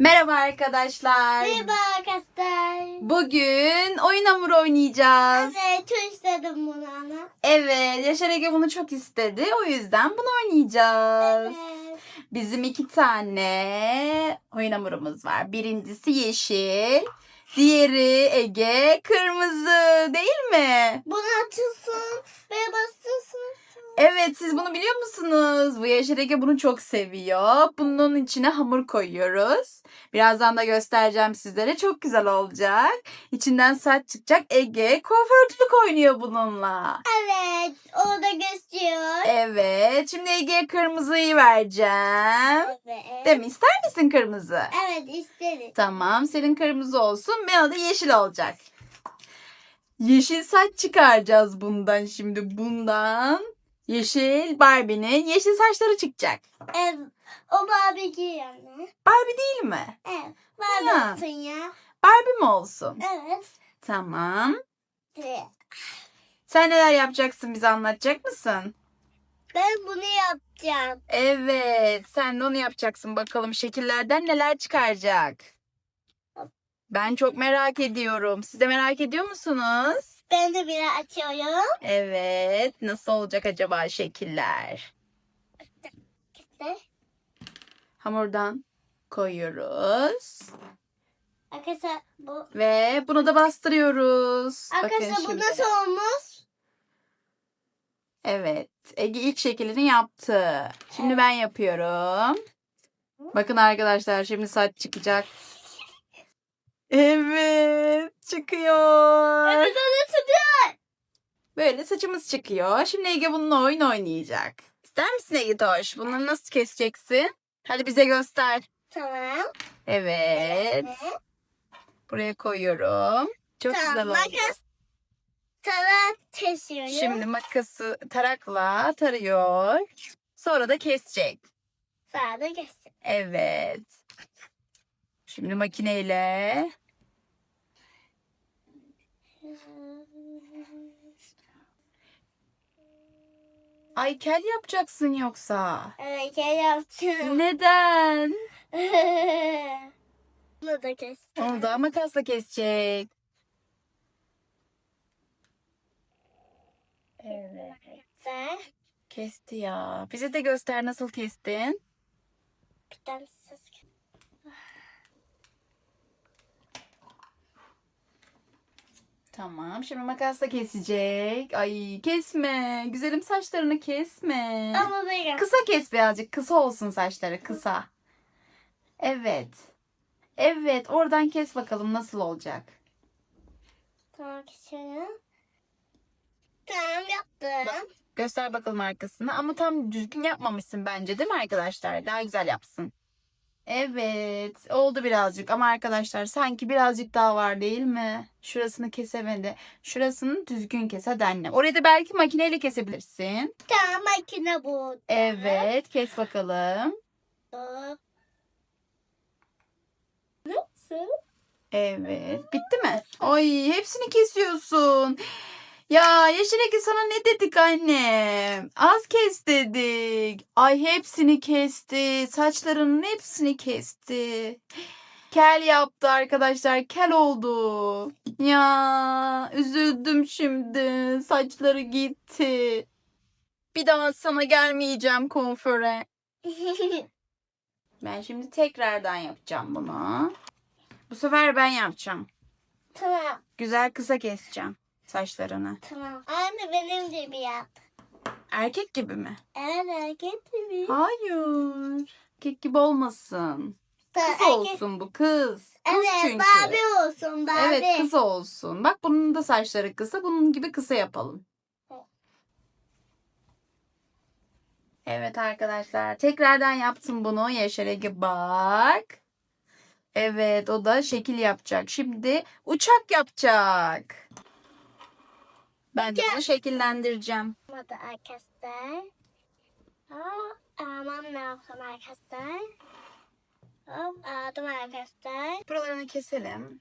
Merhaba arkadaşlar. Merhaba arkadaşlar. Bugün oyun hamuru oynayacağız. Evet çok istedim bunu ama. Evet, Yaşar Ege bunu çok istedi. O yüzden bunu oynayacağız. Evet. Bizim iki tane oyun hamurumuz var. Birincisi yeşil, diğeri Ege kırmızı değil mi? Bunu basıyorsun. Evet siz bunu biliyor musunuz? Bu Ege bunu çok seviyor. Bunun içine hamur koyuyoruz. Birazdan da göstereceğim sizlere. Çok güzel olacak. İçinden saç çıkacak. Ege kuaförlük oynuyor bununla. Evet orada gösteriyor. Evet. Şimdi Ege'ye kırmızıyı vereceğim. Evet. Değil mi? İster misin kırmızı? Evet isteriz. Tamam. Senin kırmızı olsun. Bana da yeşil olacak. Yeşil saç çıkaracağız bundan şimdi. Bundan. Yeşil Barbie'nin yeşil saçları çıkacak. Evet. O Barbie yani. Barbie değil mi? Evet. Barbie Ya. olsun ya. Barbie mi olsun? Evet. Tamam. Evet. Sen neler yapacaksın bize anlatacak mısın? Ben bunu yapacağım. Evet. Sen de onu yapacaksın. Bakalım şekillerden neler çıkaracak. Ben çok merak ediyorum. Siz de merak ediyor musunuz? Ben de biraz açıyorum. Evet. Nasıl olacak acaba şekiller? Hamurdan koyuyoruz. Arkadaşlar bu. Ve bunu da bastırıyoruz. Arkadaşlar Bakın bu şimdi. nasıl olmuş? Evet. Ege ilk şeklini yaptı. Şimdi ben yapıyorum. Bakın arkadaşlar şimdi saç çıkacak. Evet çıkıyor. Evet onu tutuyor. Böyle saçımız çıkıyor. Şimdi Ege bununla oyun oynayacak. İster misin Ege Toş? Bunları nasıl keseceksin? Hadi bize göster. Tamam. Evet. Buraya koyuyorum. Çok güzel Tamam. oldu. Makas. Tarak kesiyorum. Şimdi makası tarakla tarıyor. Sonra da kesecek. Sağda kestim. Evet. Şimdi makineyle Ay kel yapacaksın yoksa. Evet gel yaptım. Neden? Bunu da kestim. Onu da makasla kesecek. Evet. Ve Kesti ya. Bize de göster nasıl kestin. bir tane Tamam. Şimdi makasla kesecek. Ay kesme. Güzelim saçlarını kesme. Böyle. Kısa kes birazcık. Kısa olsun saçları. Kısa. Evet. Evet. Oradan kes bakalım nasıl olacak. Tamam kesiyorum. Tamam yaptım. Göster bakalım arkasını. Ama tam düzgün yapmamışsın bence değil mi arkadaşlar? Daha güzel yapsın. Evet. Oldu birazcık ama arkadaşlar sanki birazcık daha var değil mi? Şurasını kesemedi. Şurasını düzgün kes hadi annem. Orayı da belki makineyle kesebilirsin. Tamam makine bu. Evet. Kes bakalım. Nasıl? Evet. Bitti mi? Ay hepsini kesiyorsun. Ya Yeşil Ege sana ne dedik annem? Az kes Ay hepsini kesti. Saçlarının hepsini kesti. Kel yaptı arkadaşlar. Kel oldu. Ya üzüldüm şimdi. Saçları gitti. Bir daha sana gelmeyeceğim kuaföre. Ben şimdi tekrardan yapacağım bunu. Bu sefer ben yapacağım. tamam. Güzel kısa keseceğim saçlarını. Tamam. Anne benim gibi yap. Erkek gibi mi? Evet erkek gibi. Hayır. Erkek gibi olmasın. Kız erkek- olsun bu kız. Kız Evet çünkü. Barbie olsun Barbie. Evet kız olsun. Bak bunun da saçları kısa. Bunun gibi kısa yapalım. Evet arkadaşlar. Tekrardan yaptım bunu. Yaşar Ege bak. Evet o da şekil yapacak. Şimdi uçak yapacak. Ben de bunu şekillendireceğim. Hadi arkadaşlar. Hop, aman ne yapsam arkadaşlar. Hop, aldım arkadaşlar. Buralarını keselim.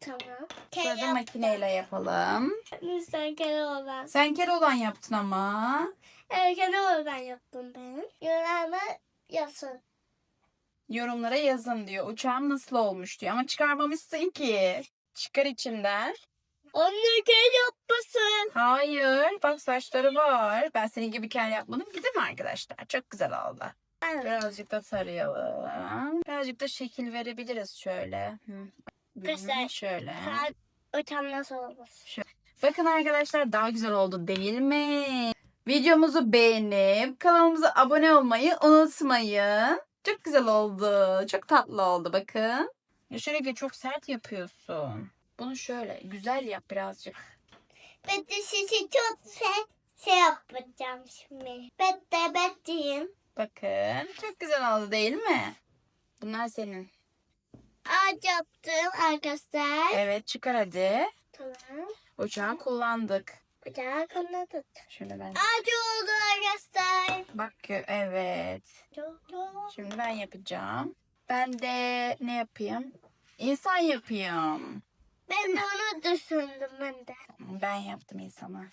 Tamam. Da Kel makineyle yapalım. Lütfen kel olan. Sen kel olan yaptın ama. Evet kel olan yaptım ben. Yunan'ı yasın. Yorumlara yazın diyor. Uçağım nasıl olmuş diyor. Ama çıkarmamışsın ki. Çıkar içinden. Anne gel yapmasın. Hayır. Bak saçları var. Ben senin gibi kel yapmadım. Değil mi arkadaşlar? Çok güzel oldu. Birazcık da sarayalım. Birazcık da şekil verebiliriz şöyle. Güzel. Şöyle. Uçam nasıl olmuş? Bakın arkadaşlar daha güzel oldu değil mi? Videomuzu beğenip kanalımıza abone olmayı unutmayın. Çok güzel oldu. Çok tatlı oldu bakın. Şöyle çok sert yapıyorsun. Bunu şöyle güzel yap birazcık. Ben de sizi çok şey, şey yapacağım şimdi. Ben de bekleyeyim. Bakın çok güzel oldu değil mi? Bunlar senin. Ağaç yaptım arkadaşlar. Evet çıkar hadi. Tamam. Uçağı kullandık. Daha kanadı. Şöyle ben. Ağaç oldu arkadaşlar. Bak evet. Çok çok. Şimdi ben yapacağım. Ben de ne yapayım? İnsan yapayım. Ben de onu düşündüm ben de. Ben yaptım insana.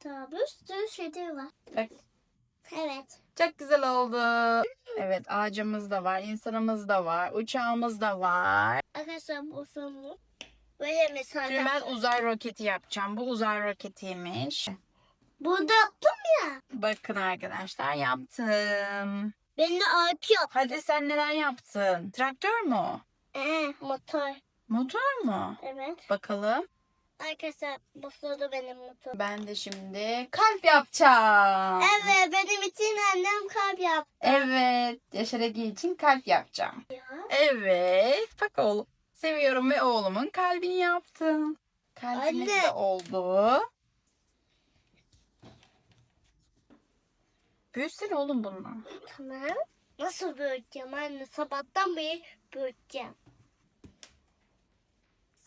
Tamam bir sürü şey var. Bak Evet. çok güzel oldu. Evet ağacımız da var, insanımız da var, uçağımız da var. Arkadaşlar bu sonu. Böyle mi Şimdi ben uzay roketi yapacağım. Bu uzay roketiymiş. Burada yaptım ya. Bakın arkadaşlar yaptım. Ben de ağaç yap. Hadi sen neler yaptın? Traktör mü? o? Ee, motor. Motor mu? Evet. Bakalım. Arkadaşlar bu soru benim motor. Ben de şimdi kalp yapacağım. Evet benim için annem kalp yaptı. Evet. Yaşar Ege için kalp yapacağım. Ya. Evet. Bak oğlum. Seviyorum ve oğlumun kalbini yaptım. Kalbimiz Anne. de oldu. Büyüsene oğlum bununla. Tamam. Nasıl büyüteceğim anne? Sabahtan beri büyüteceğim.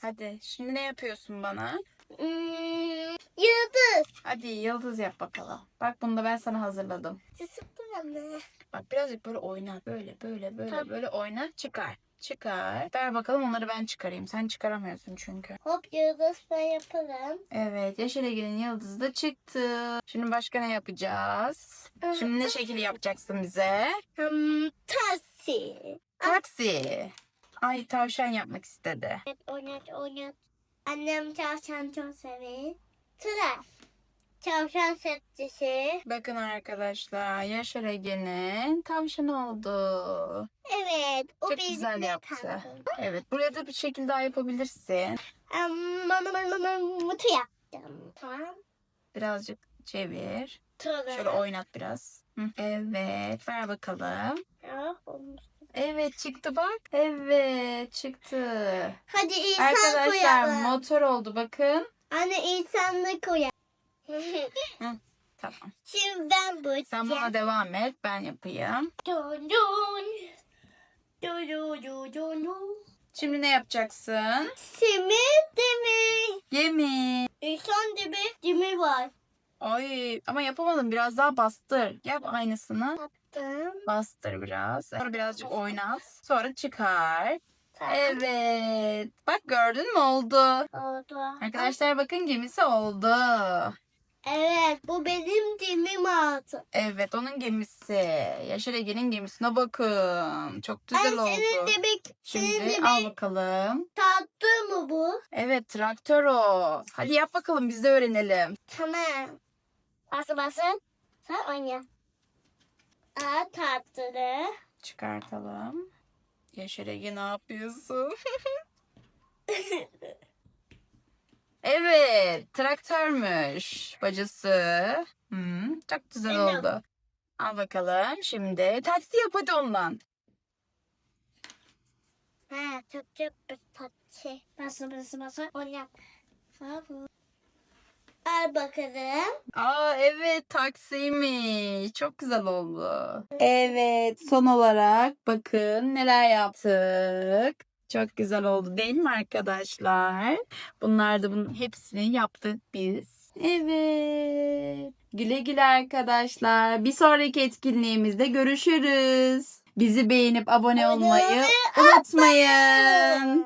Hadi şimdi ne yapıyorsun bana? Hmm, yıldız. Hadi yıldız yap bakalım. Bak bunu da ben sana hazırladım. Sısıktım anne. Bak birazcık böyle oynat. Böyle böyle böyle Tamam. böyle oynat. Çıkar. Çıkar. Ver bakalım onları ben çıkarayım. Sen çıkaramıyorsun çünkü. Hop yıldız ben yaparım. Evet. Yaşar Ege'nin yıldızı da çıktı. Şimdi başka ne yapacağız? Şimdi ne şekil yapacaksın bize? Hmm, taksi. Taksi. Ay tavşan yapmak istedi. Evet oynat oynat. Annem tavşan çok sever. Tıraş. Tavşan setçisi. Bakın arkadaşlar Yaşar Ege'nin tavşanı oldu. Evet. O Çok güzel yaptı. tavşan. Evet buraya da bir şekil daha yapabilirsin. Um, mutu yaptım. Tamam. Birazcık çevir. Tıraş. Şöyle oynat biraz. Hı. Evet ver bakalım. Evet çıktı bak. Evet çıktı. Hadi insan Arkadaşlar koyalım. motor oldu bakın. Anne insanlık koyalım. Tamam. Şimdi ben bu. Sen bana devam et ben yapayım. Dun dun. Dun dun dun dun dun. Şimdi ne yapacaksın? Simit demi. Yemin. İnsan demi demi var. Ay ama yapamadım biraz daha bastır. Yap aynısını. Yaptım. Bastır biraz. Sonra birazcık oynat. Sonra çıkar. Tamam. Evet. Bak gördün mü oldu. Oldu. Arkadaşlar bakın gemisi oldu. Evet bu benim demim altı. Evet onun gemisi. Yaşar Ege'nin gemisine bakın. Çok güzel Ay, senin oldu. demek, senin Şimdi demek al bakalım. tatlı mı bu? Evet traktör o. Hadi yap bakalım biz de öğrenelim. Tamam. Basın basın. Sen oyna. Aa tatlı. Çıkartalım. Yaşar Ege ne yapıyorsun? evet traktörmüş bacısı. Hmm, çok güzel Hello. oldu. Al bakalım şimdi taksi yap hadi ondan. Ha çok çok bir tatlı. Basın basın. Oyna. Ha, bu. Al bakalım. Aa evet taksiymiş. Çok güzel oldu. Evet son olarak bakın neler yaptık. Çok güzel oldu değil mi arkadaşlar? Bunlar da bunun hepsini yaptık biz. Evet. Güle güle arkadaşlar. Bir sonraki etkinliğimizde görüşürüz. Bizi beğenip abone olmayı unutmayın.